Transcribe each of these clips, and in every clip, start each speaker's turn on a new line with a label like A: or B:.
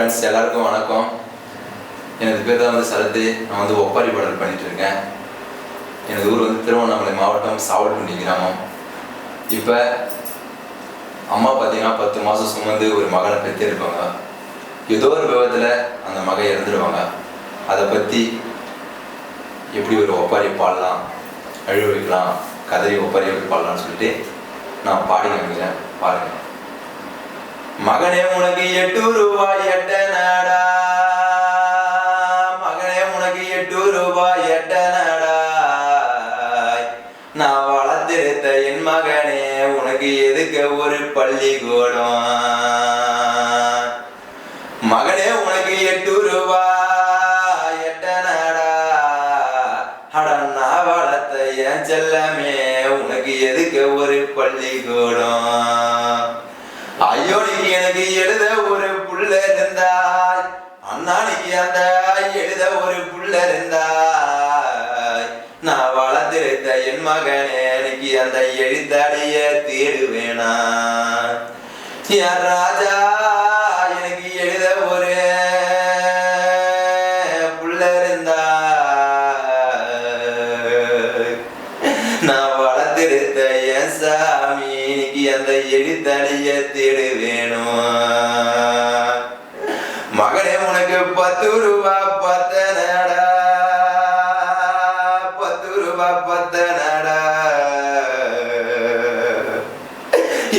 A: Friends எல்லாருக்கும் வணக்கம். எனது பேர் தான் வந்து சரத்து நான் வந்து ஒப்பாரி பாடல் பண்ணிட்டு இருக்கேன். எனது ஊர் வந்து திருவண்ணாமலை மாவட்டம் சாவல்புண்டி கிராமம். இப்போ அம்மா பார்த்தீங்கன்னா பத்து மாதம் சுமந்து ஒரு மகனை பெற்றிருப்பாங்க. ஏதோ ஒரு விபத்தில் அந்த மகன் இறந்துடுவாங்க அதை பற்றி எப்படி ஒரு ஒப்பாரி பாடலாம் அழுவிக்கலாம் கதறி ஒப்பாரி பாடலாம்னு சொல்லிட்டு நான் பாடி காமிக்கிறேன் பாருங்க. மகனே உனக்கு எட்டு ரூபாய் எட்ட நாடா. மகனே உனக்கு எட்டு ரூபாய் எட்ட நாடா. நான் வளர்த்திருத்த என் மகனே உனக்கு எதுக்கு ஒரு பள்ளிக்கூடம் எனக்கு எழுத ஒரு புள்ள இருந்தாய். அண்ணானிக்கு அந்த எழுத ஒரு புள்ள இருந்தாய். நான் வளர்ந்திருந்த என் மகனே எனக்கு அந்த எழுத்தாடைய தேடுவேனா யார் ராஜா அந்த எழுத்தடைய தேடு வேணும். மகனே உனக்கு பத்து ரூபா பத்த நடா பத்து ரூபா பத்த நடா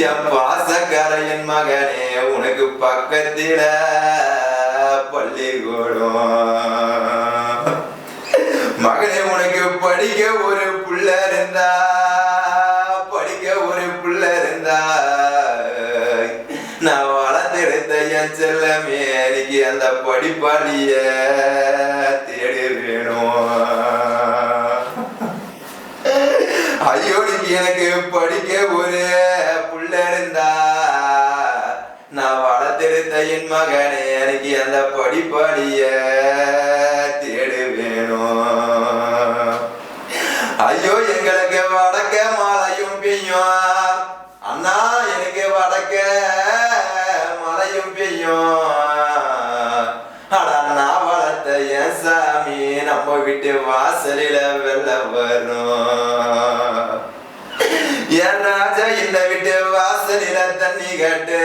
A: என் பாசக்கார என் மகனே உனக்கு பக்கத்தில பள்ளிக்கூடம் மகனே உனக்கு படிக்க ஒரு புள்ள இருந்தா. என் செல்லமே எனக்கு அந்த படிப்பாளிய தேடி வேணும் ஐயோ நீக்கு எனக்கு படிக்க ஒரு புள்ள இருந்தா நான் வளர்த்தெடுத்த என் மகனே எனக்கு அந்த படிப்பாளிய வீட்டு வாசலில வெள்ள வரும் என் ராஜா இந்த வீட்டு வாசலில தண்ணி கட்டு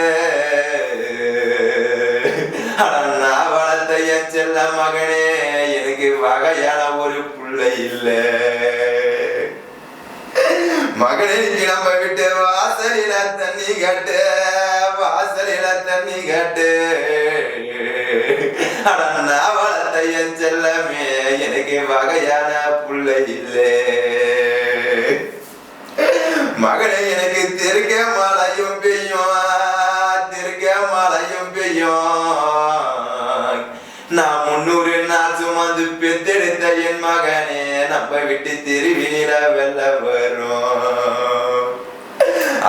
A: அட நான் வளர்த்த என் செல்ல மகனே எனக்கு வகையான ஒரு பிள்ளை இல்லை. மகனே நீ நம்ம விட்டு வாசலில தண்ணி கட்டு வாசலில தண்ணி கட்டு அட நான் என் செல்லமே எனக்கு வகையான புள்ள இல்லை. மகனே எனக்கு தெருக்க மழையும் பெய்யும் தெருக்க மழையும் பெய்யும். நான் முன்னூறு நாள் சுமந்து பெத்தெடுத்த என் மகனே நம்ம விட்டு தெருவினில வெள்ள வரும்.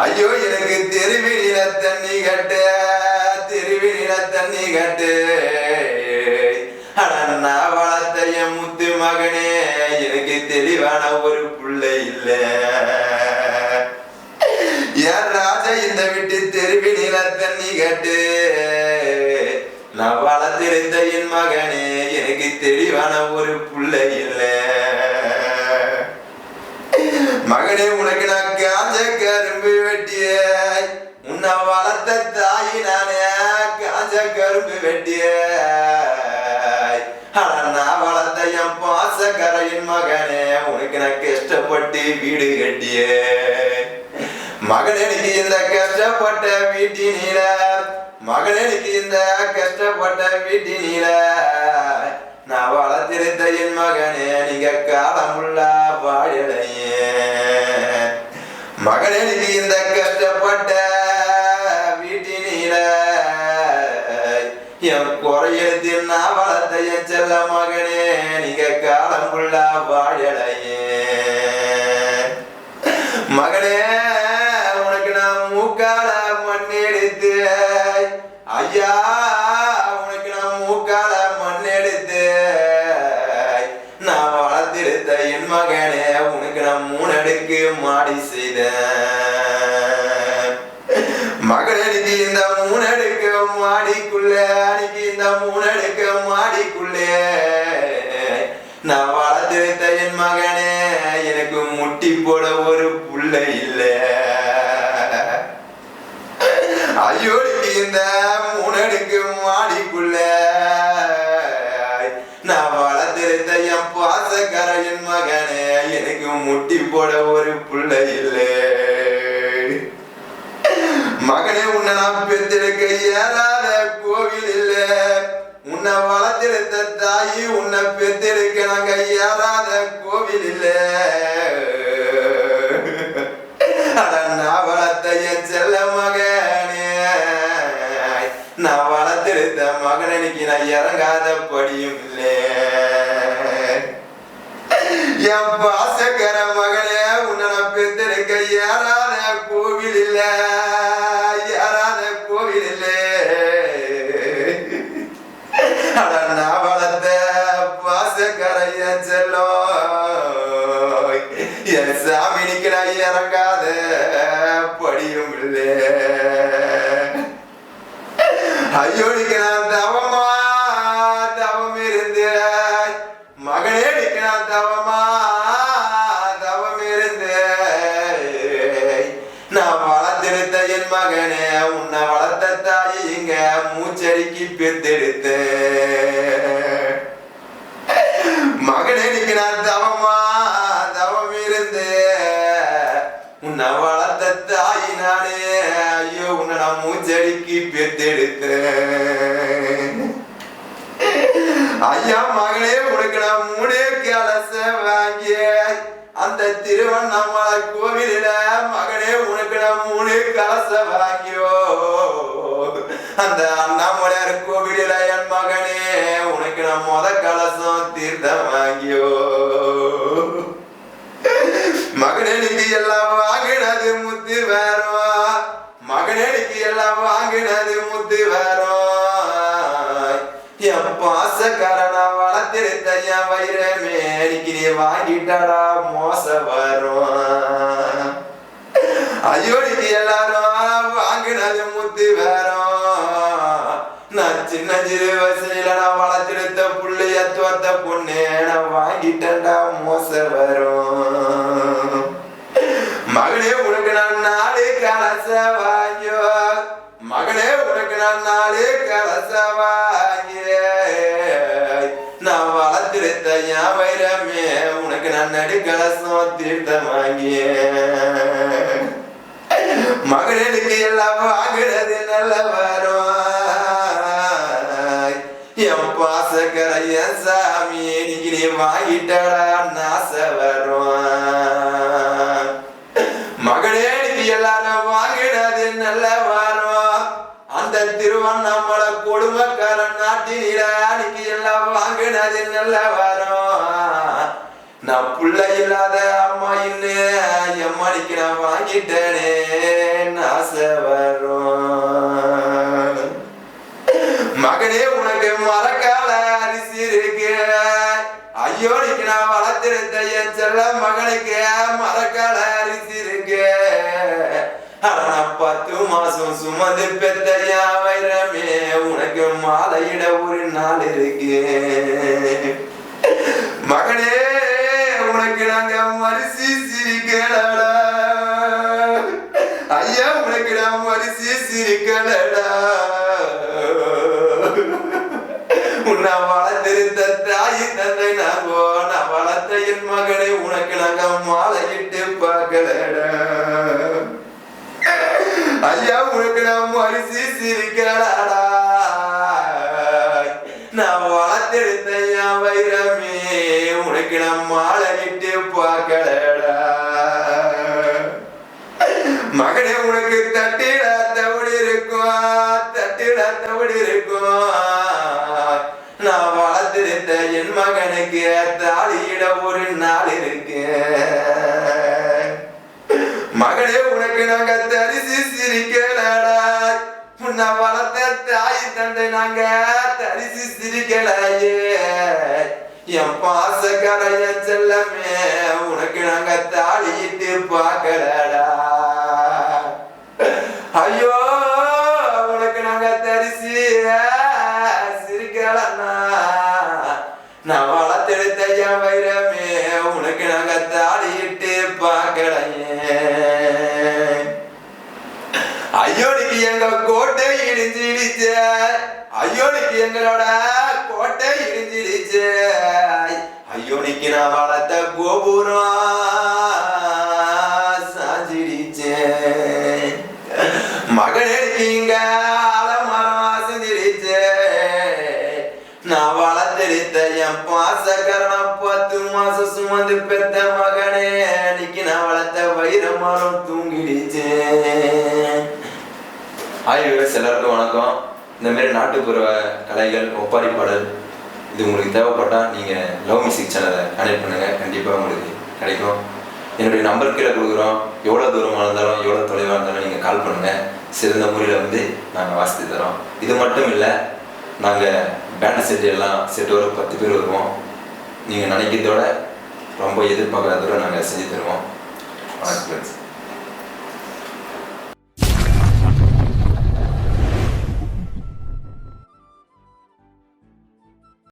A: ஐயோ எனக்கு தெருவினில தண்ணி கட்டு தெருவினில தண்ணி கட்டு. தெளிவான ஒரு பிள்ளை இல்லை. என் ராஜா இந்த விட்டு தெருவி தண்ணி கட்டு? நான் வளர்த்திருந்த என் மகனே எனக்கு தெளிவான ஒரு பிள்ளை இல்லை. மகனே உனக்கு நான் காஞ்ச கரும்பு வெட்டிய உன்னை வளர்த்த தாய் நானே காஞ்ச கரும்பு வெட்டிய மகனே உனக்கு நான் கஷ்டப்பட்டு வீடு கட்டிய மகனுக்கு இந்த கஷ்டப்பட்ட வீட்டினில மகனுக்கு இந்த கஷ்டப்பட்ட வீட்டினில நான் வளர்த்திருந்த என் மகனே நீங்க காலமுள்ள வாழலையே. மகனுக்கு இந்த கஷ்டப்பட்ட என் குறையெழுத்து நான் வளர்த்த செல்ல மகனே நீங்க காலம் காலமுள்ள வாழலையே. மகனே உனக்கு நான் மூக்கால மண் எடுத்து ஐயா உனக்கு நான் மூக்கால மண் எடுத்து நான் வளர்த்திருத்த என் மகனே உனக்கு நான் மூணு அடுக்கு மாடி செய்தேன். அடுக்கம் மாடிக்குள்ளே அன்னைக்கு இந்த மூணு அடுக்கம் மாடிக்குள்ளே. நான் வளர்த்து வைத்த என் மகனே எனக்கு முட்டி போட ஒரு புள்ள இல்ல. ஐயோடிக்கு இந்த மூணு அடுக்கம் மாடிக்குள்ள. நான் வளர்த்து என் பாசக்கார என் மகனே எனக்கு முட்டி போட ஒரு புள்ள இல்லை. மகனே உன்னை நான் பெற்றெடுக்க ஏறாத கோவில் இல்ல. உன்னை வளர்த்தெடுத்த தாயி உன்னை பெற்றெடுக்க நாங்க ஏறாத கோவில் இல்ல. நான் வளர்த்த என் செல்ல மகனே. நான் வளர்த்தெடுத்த மகனுக்கு நான் இறங்காத படியும் இல்லை. என் பாசக்கர மகனே உன்னை நான் பெத்தெடுக்க ஏறாத கோவில் இல்ல. மகனே நீக்கு நான் தவமா தவம் இருந்து நான் வளர்த்தெடுத்த என் மகனே உன்னை வளர்த்த தாய் இங்க மூச்சடிக்கு பெத்தெடுத்த மகனே நீக்கு நான் தவமா தவம் இருந்து உன்னை வளர்த்த தாய் நானே ஐயோ உன்னை நான் மூச்சடிக்கு பெத்தெடுத்தேன் ஐயா மகளே உனக்கு நான் மூணே கலச வாங்கிய அந்த திருவண்ணாமலை கோவிலில மகனே உனக்கு நான் மூணு கலச வாங்கியோ. அந்த அண்ணாமலையார் கோவிலில என் மகனே உனக்கு நான் முத கலசம் தீர்த்தம் வாங்கியோ. மகனே நீங்க எல்லாம் வாங்கினது முத்து வேறோ. மகனே நீங்க எல்லாம் வாங்கினது முத்து வேறோ. என் பாசக்காரனா வளர்த்திருத்த என் வைரமே இன்னைக்கு நீ வாங்கிட்டாடா மோச வரும். அயோடிக்கு எல்லாரும் வாங்கினது முத்து வேறும். நான் சின்ன சிறு வயசுல நான் வளர்த்தெடுத்த புள்ளைய தோத்த பொண்ணு நான் வாங்கிட்டேன்டா மோச வரும். மகனே உனக்கு நான் நாளே கலச வாங்கியோ. மகனே உனக்கு நான் நாளே கலச வாங்கிய உனக்கு நான் நடு கலசம் தீர்த்தம் வாங்கிய மகனுக்கு எல்லாம் வாங்குறது நல்ல வரும் என் பாசக்கர என் சாமி இன்னைக்கு நீ வாங்கிட்டடா நாச வரும் மகனே நீ எல்லாரும் வாங்கிடாது நல்ல வரும் அந்த திருவண்ணாமலை கொடுமைக்காரன் நாட்டினில அன்னைக்கு எல்லாம் வாங்கினது நல்ல வரும் நான் புள்ள இல்லாத அம்மா இன்னு எம்மாடிக்கு நான் வாங்கிட்டேனே ஆசை வரும். மகனே உனக்கு மரக்கால அரிசி இருக்கு. ஐயோ நீக்கு நான் வளர்த்திருந்த என் செல்ல மகனுக்கு மரக்கால அரிசி இருக்கு. ஆனா நான் பத்து மாசம் சுமந்து பெத்த என் வைரமே உனக்கு மாலையிட ஒரு நாள் இருக்கு மகனே உனக்கு நாங்க சிரிக்கலடா ஐயா உனக்கு நான் மரிசி சிரிக்கலடா உன்னை வளர்த்திருந்த தாய் தந்தை நாங்கோ நான் வளர்த்த என் மகனை உனக்கு நாங்க மாலையிட்டு பார்க்கலடா. ஐயா உனக்கு நான் மரிசி சிரிக்கலாடா நான் வளர்த்தெடுத்த வைரமே உனக்கு நான் மாலையிட்டு பார்க்கலடா மகனே உனக்கு தட்டிட தவிடி இருக்கும் தட்டிட தவிடி இருக்கும் நான் வளர்த்திருந்த என் மகனுக்கு தாலியிட ஒரு நாள் இருக்கு. மகனே உனக்கு நாங்க தரிசி சிரிக்கலடா. உன்னை வளர்த்த தாய் தந்தை நாங்க தரிசி சிரிக்கலையே. என் பாசக்கார செல்லமே உனக்கு நாங்க தாலியிட்டு பார்க்கலடா. ஐயோ உனக்கு நாங்க தரிசி சிரிக்கலண்ணா. நான் வளர்த்தெடுத்த என் வைரமே உனக்கு நாங்க தாலியிட்டு பார்க்கலையே. ஐயோனுக்கு எங்க கோட்டை இடிஞ்சிடுச்சு. ஐயோனுக்கு எங்களோட கோட்டை இடிஞ்சிடுச்சு. ஐயோனுக்கு நான் கோபுரம் சாஞ்சிடுச்சு. மகனுக்கு இங்க ஆலமரம் செஞ்சிடுச்சு நான் வளர்த்தெடுத்த என் பாசக்கரணம் பத்து மாசம் சுமந்து பெத்த மகனே அன்னைக்கு நான் வளர்த்த வைர மரம் தூங்கிடுச்சு. ஹாய் விவஸ் வணக்கம். இந்த மாதிரி நாட்டுப்புற கலைகள் ஒப்பாரி பாடல் இது உங்களுக்கு தேவைப்பட்டால் நீங்கள் லவ் மியூசிக் சேனலை கனெக்ட் பண்ணுங்கள் கண்டிப்பாக உங்களுக்கு கிடைக்கும். என்னுடைய நம்பர் கீழே கொடுக்குறோம். எவ்வளோ தூரமாக இருந்தாலும் எவ்வளோ தொலைவாக இருந்தாலும் நீங்கள் கால் பண்ணுங்கள் சிறந்த முறையில் வந்து நாங்கள் வாசித்து தரோம். இது மட்டும் இல்லை நாங்கள் பேண்ட் செட்டு எல்லாம் செட்டு ஒரு பத்து பேர் வருவோம். நீங்கள் நினைக்கிறதோட ரொம்ப எதிர்பார்க்காததோட நாங்கள் செஞ்சு தருவோம். வணக்கம்.